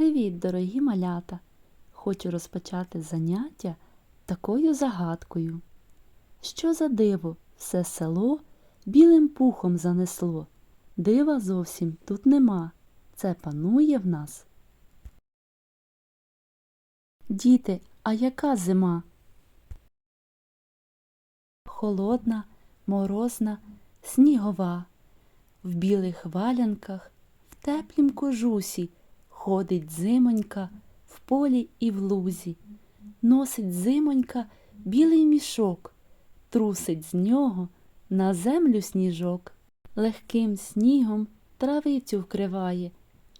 Привіт, дорогі малята! Хочу розпочати заняття такою загадкою. Що за диво все село білим пухом занесло? Дива зовсім тут нема. Це панує в нас. Діти, а яка зима? Холодна, морозна, снігова. В білих валянках, в теплім кожусі ходить зимонька в полі і в лузі. Носить зимонька білий мішок, трусить з нього на землю сніжок. Легким снігом травицю вкриває.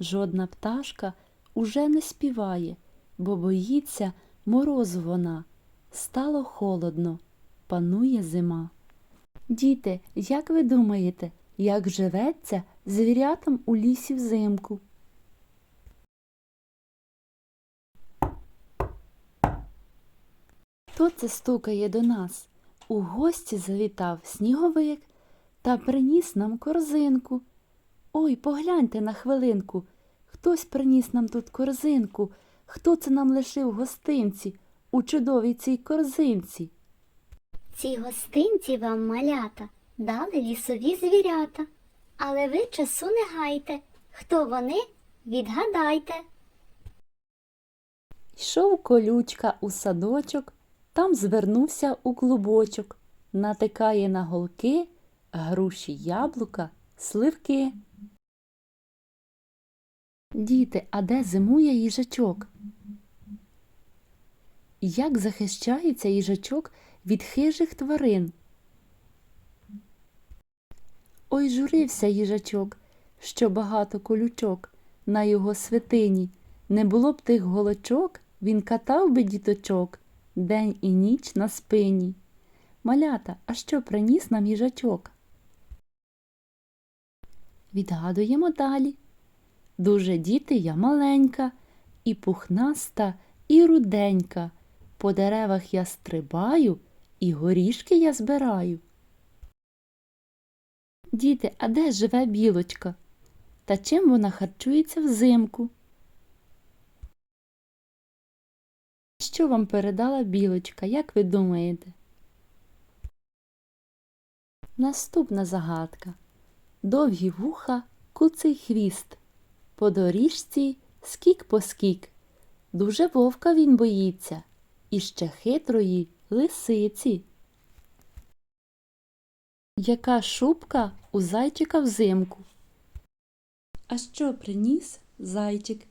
Жодна пташка уже не співає, бо боїться морозу вона. Стало холодно, панує зима. Діти, як ви думаєте, як живеться звірятам у лісі взимку? Хто це стукає до нас? У гості завітав сніговик та приніс нам корзинку. Ой, погляньте на хвилинку. Хтось приніс нам тут корзинку. Хто це нам лишив гостинці у чудовій цій корзинці? Ці гостинці вам малята дали лісові звірята. Але ви часу не гайте. Хто вони? Відгадайте. Йшов колючка у садочок, там звернувся у клубочок, натикає на голки, груші яблука, сливки. Діти, а де зимує їжачок? Як захищається їжачок від хижих тварин? Ой, журився їжачок, що багато колючок на його святині. Не було б тих голочок, він катав би діточок день і ніч на спині. Малята, а що приніс нам їжачок? Відгадуємо далі. Дуже діти я маленька, і пухнаста, і руденька. По деревах я стрибаю, і горішки я збираю. Діти, а де живе білочка? Та чим вона харчується взимку? Що вам передала білочка, як ви думаєте? Наступна загадка. Довгі вуха, куций хвіст. По доріжці скік по скік. Дуже вовка він боїться, і ще хитрої лисиці. Яка шубка у зайчика взимку? А що приніс зайчик?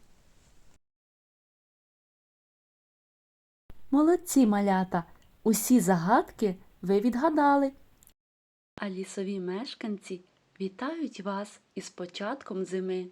Молодці малята! Усі загадки ви відгадали. А лісові мешканці вітають вас із початком зими.